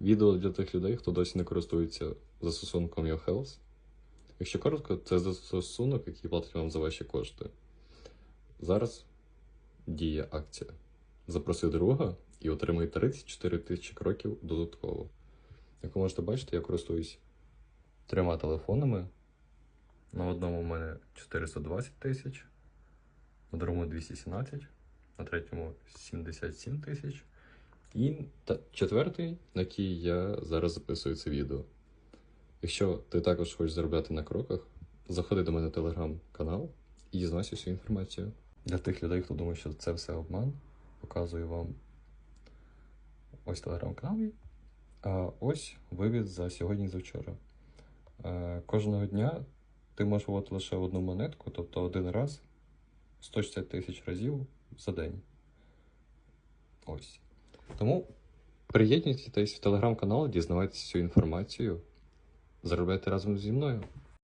Відео для тих людей, хто досі не користується застосунком YourHealth. Якщо коротко, це застосунок, який платить вам за ваші кошти. Зараз діє акція. Запроси друга і отримай 34 тисячі кроків додатково. Як ви можете бачити, я користуюсь трьома телефонами. На одному у мене 420 тисяч, на другому 217, на третьому 77 тисяч. І та, четвертий, на який я зараз записую це відео. Якщо ти також хочеш заробляти на кроках, заходи до мене в телеграм-канал і дізнайся всю інформацію. Для тих людей, хто думає, що це все обман, показую вам ось телеграм-канал. А ось вивід за сьогодні і за вчора. Е, Кожного дня ти можеш виводити лише одну монетку, тобто один раз 160 тисяч разів за день. Ось. Тому приєднуйтесь в телеграм-канал, дізнавайтеся всю інформацію, заробляйте разом зі мною.